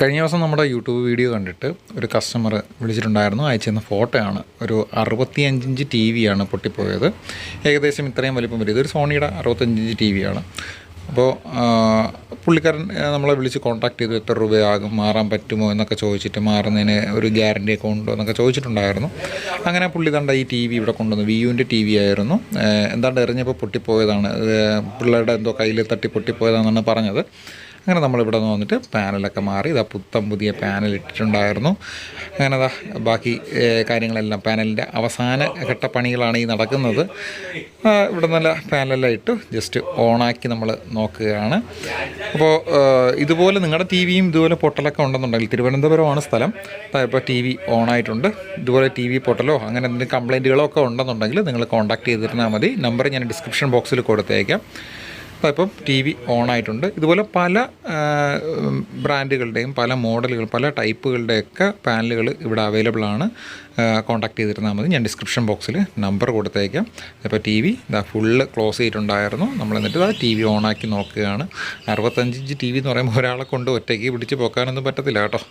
കഴിഞ്ഞ ദിവസം നമ്മുടെ യൂട്യൂബ് വീഡിയോ കണ്ടിട്ട് ഒരു കസ്റ്റമർ വിളിച്ചിട്ടുണ്ടായിരുന്നു. അയച്ചിരുന്ന ഫോട്ടോയാണ് ഒരു അറുപത്തിയഞ്ച് ഇഞ്ച് ടി വിയാണ് പൊട്ടിപ്പോയത്. ഏകദേശം ഇത്രയും വലിപ്പം വരും. ഇതൊരു സോണിയുടെ അറുപത്തഞ്ച് ഇഞ്ച് ടി വിയാണ് അപ്പോൾ പുള്ളിക്കാരൻ നമ്മളെ വിളിച്ച് കോൺടാക്ട് ചെയ്ത്. എത്ര രൂപയാകും? മാറാൻ പറ്റുമോ? എന്നൊക്കെ ചോദിച്ചിട്ട് മാറുന്നതിന് ഒരു ഗ്യാരണ്ടി ഒക്കെ ഉണ്ടോ എന്നൊക്കെ ചോദിച്ചിട്ടുണ്ടായിരുന്നു. അങ്ങനെ പുള്ളി തണ്ട ഈ ടി വി ഇവിടെ കൊണ്ടുവന്നു. വി യുവിന്റെ ടി വി ആയിരുന്നു എന്താണ്ട് എറിഞ്ഞപ്പോൾ പൊട്ടിപ്പോയതാണ്. പിള്ളേരുടെ എന്തോ കയ്യിൽ തട്ടി പൊട്ടിപ്പോയതാണെന്നാണ് പറഞ്ഞത്. അങ്ങനെ നമ്മളിവിടെ നിന്ന് വന്നിട്ട് പാനലൊക്കെ മാറി ഇതാ പുത്തം പുതിയ പാനൽ ഇട്ടിട്ടുണ്ടായിരുന്നു. അങ്ങനെ അതാ ബാക്കി കാര്യങ്ങളെല്ലാം പാനലിന്റെ അവസാന ഘട്ട പണികളാണ് ഈ നടക്കുന്നത്. ഇവിടെ നല്ല പാനലെല്ലാം ഇട്ട് ജസ്റ്റ് ഓണാക്കി നമ്മൾ നോക്കുകയാണ്. അപ്പോൾ ഇതുപോലെ നിങ്ങളുടെ ടി വിയും ഇതുപോലെ പൊട്ടലൊക്കെ ഉണ്ടെന്നുണ്ടെങ്കിൽ തിരുവനന്തപുരമാണ് സ്ഥലം. ഇപ്പോൾ ടി വി ഓണായിട്ടുണ്ട്. ഇതുപോലെ ടി വി പൊട്ടലോ അങ്ങനെ എന്തെങ്കിലും കംപ്ലൈന്റുകളോ ഒക്കെ ഉണ്ടെന്നുണ്ടെങ്കിൽ നിങ്ങൾ കോൺടാക്ട് ചെയ്തിരുന്നാൽ മതി. നമ്പർ ഞാൻ ഡിസ്ക്രിപ്ഷൻ ബോക്സിൽ കൊടുത്തേക്കാം. ഇപ്പം ടി വി ഓണായിട്ടുണ്ട്. ഇതുപോലെ പല ബ്രാൻഡുകളുടെയും പല മോഡലുകൾ പല ടൈപ്പുകളുടെയൊക്കെ പാനലുകൾ ഇവിടെ അവൈലബിൾ ആണ്. കോൺടാക്ട് ചെയ്തിരുന്നാൽ മതി. ഞാൻ ഡിസ്ക്രിപ്ഷൻ ബോക്സിൽ നമ്പർ കൊടുത്തേക്കാം. അപ്പോൾ ടി വി ഇതാ ഫുള്ള് ക്ലോസ് ചെയ്തിട്ടുണ്ടായിരുന്നു. നമ്മൾ എന്നിട്ട് ആ ടി വി ഓണാക്കി നോക്കുകയാണ്. അറുപത്തഞ്ച് ഇഞ്ച് ടി വി എന്ന് പറയുമ്പോൾ ഒരാളെ കൊണ്ട് ഒറ്റയ്ക്ക് പിടിച്ച് പോക്കാനൊന്നും പറ്റത്തില്ല കേട്ടോ.